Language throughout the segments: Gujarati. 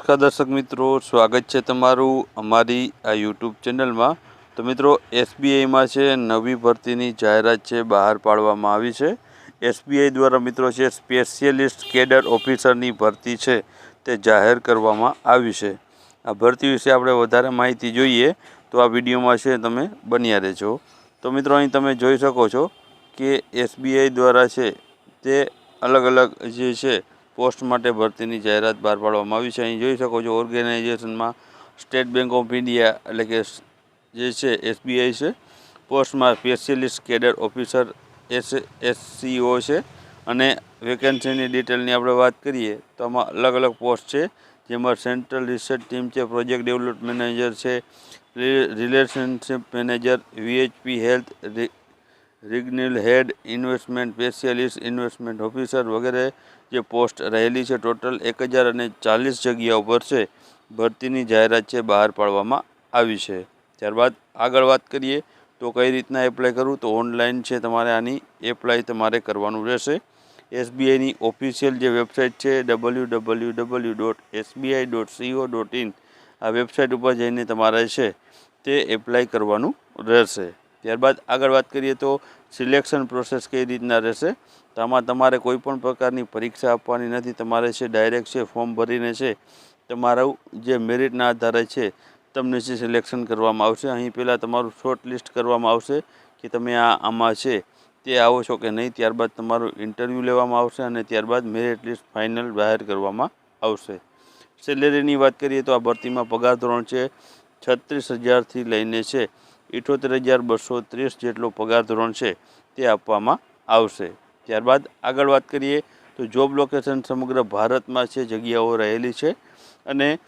નમસ્કાર દર્શક મિત્રો, સ્વાગત છે તમારું અમારી આ યુટ્યુબ ચેનલમાં. તો મિત્રો એસબીઆઈમાં છે, નવી ભરતીની જાહેરાત છે, બહાર પાડવામાં આવી છે. એસબીઆઈ દ્વારા મિત્રો છે સ્પેશિયલિસ્ટ કેડર ઓફિસરની ભરતી છે, તે જાહેર કરવામાં આવી છે. આ ભરતી વિશે આપણે વધારે માહિતી જોઈએ, તો આ વિડીયોમાં છે, તમે બન્યા રહેજો. તો મિત્રો, અહીં તમે જોઈ શકો છો કે એસબીઆઈ દ્વારા છે, તે અલગ અલગ જે છે પોસ્ટ માટે ભરતીની જાહેરાત બહાર પાડવામાં આવી છે. અહીં જોઈ શકો છો ઓર્ગેનાઇઝેશનમાં સ્ટેટ બેંક ઓફ ઇન્ડિયા એટલે કે જે છે એસબીઆઈ છે, પોસ્ટમાં specialist cadre officer S SCO છે અને વેકેન્સીની ડિટેલની આપણે વાત કરીએ તો આમાં અલગ અલગ પોસ્ટ છે, જેમાં સેન્ટ્રલ રિસર્ચ ટીમ છે, પ્રોજેક્ટ ડેવલપમેન્ટ મેનેજર છે relationship manager VHP health regional head investment specialist, investment officer વગેરે જે પોસ્ટ રહેલી છે ટોટલ એક હજાર અને ચાલીસ જગ્યાઓ પર છે, ભરતીની જાહેરાત છે બહાર પાડવામાં આવી છે. ત્યારબાદ આગળ વાત કરીએ તો કઈ રીતના એપ્લાય કરવું? તો ઓનલાઈન છે તમારે આની એપ્લાય તમારે કરવાનું રહેશે. એસબીઆઈની ઓફિશિયલ જે વેબસાઇટ છે W W W dot SBI dot CO dot in આ વેબસાઇટ ઉપર જઈને તમારે છે તે એપ્લાય કરવાનું રહેશે. ત્યારબાદ આગળ વાત કરીએ તો સિલેક્શન પ્રોસેસ કઈ રીતના રહેશે? તો આમાં તમારે કોઈ પણ પ્રકારની પરીક્ષા આપવાની નથી. તમારે છે ડાયરેક્ટ છે ફોર્મ ભરીને છે તમારું જે મેરિટના આધારે છે તમને છે સિલેક્શન કરવામાં આવશે. અહીં પહેલાં તમારું શોર્ટ લિસ્ટ કરવામાં આવશે કે તમે આ આમાં છે તે આવો છો કે નહીં. ત્યારબાદ તમારું ઇન્ટરવ્યૂ લેવામાં આવશે અને ત્યારબાદ મેરિટ લિસ્ટ ફાઇનલ જાહેર કરવામાં આવશે. સેલેરીની વાત કરીએ તો આ ભરતીમાં પગાર ધોરણ છે છત્રીસ હજારથી લઈને છે ઇઠોતેર હજાર બસો ત્રીસ જેટલો પગાર ધોરણ છે તે આપવામાં આવશે. ત્યારબાદ આગળ વાત કરીએ તો જોબ લોકેશન સમગ્ર ભારતમાં છે, જગ્યાઓ રહેલી છે અને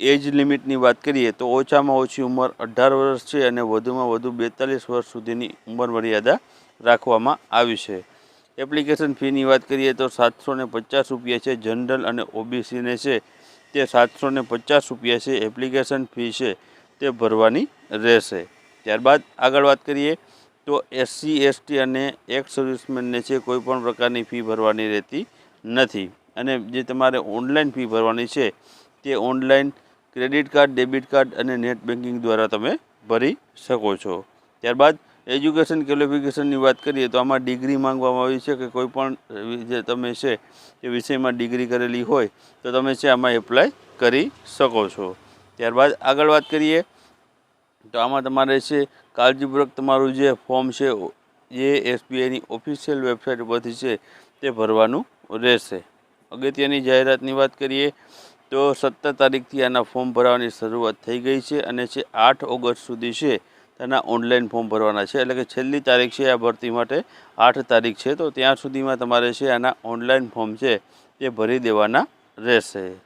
એજ લિમિટની વાત કરીએ તો ઓછામાં ઓછી ઉંમર અઢાર વર્ષ છે અને વધુમાં વધુ બેતાલીસ વર્ષ સુધીની ઉંમર મર્યાદા રાખવામાં આવી છે. એપ્લિકેશન ફીની વાત કરીએ તો સાતસો ને પચાસ રૂપિયા છે જનરલ અને ઓબીસીને છે તે સાતસો ને પચાસ રૂપિયા છે એપ્લિકેશન ફી છે તે ભરવાની રહેશે. ત્યારબાદ આગળ વાત કરીએ તો એસસી એસટી અને એક્સ સર્વિસમેનને છે કોઈપણ પ્રકારની ફી ભરવાની રહેતી નથી. અને જે તમારે ઓનલાઈન ફી ભરવાની છે, તે online credit card debit card અને નેટ બેન્કિંગ દ્વારા તમે ભરી શકો છો. ત્યારબાદ એજ્યુકેશન ક્વોલિફિકેશનની વાત કરીએ તો આમાં ડિગ્રી માંગવામાં આવી છે કે કોઈપણ જે તમે છે, એ વિષયમાં ડિગ્રી કરેલી હોય તો તમે છે આમાં એપ્લાય કરી શકો છો. ત્યારબાદ આગળ વાત કરીએ તો આમાં તમારે છે, કાળજીપૂર્વક તમારું જે ફોર્મ છે, એ એસબીઆઈની ઓફિશિયલ વેબસાઇટ ઉપરથી છે, તે ભરવાનું રહેશે. અગત્યની જાહેરાતની વાત કરીએ, તો સત્તર તારીખથી આના ફોર્મ ભરવાની શરૂઆત થઈ ગઈ છે અને છે આઠ ઓગસ્ટ સુધી છે, તેના ઓનલાઈન ફોર્મ ભરવાના છે. એટલે કે છેલ્લી તારીખ છે, આ ભરતી માટે આઠ તારીખ છે. તો ત્યાં સુધીમાં તમારે છે, આના ઓનલાઈન ફોર્મ છે, તે ભરી દેવાના રહેશે.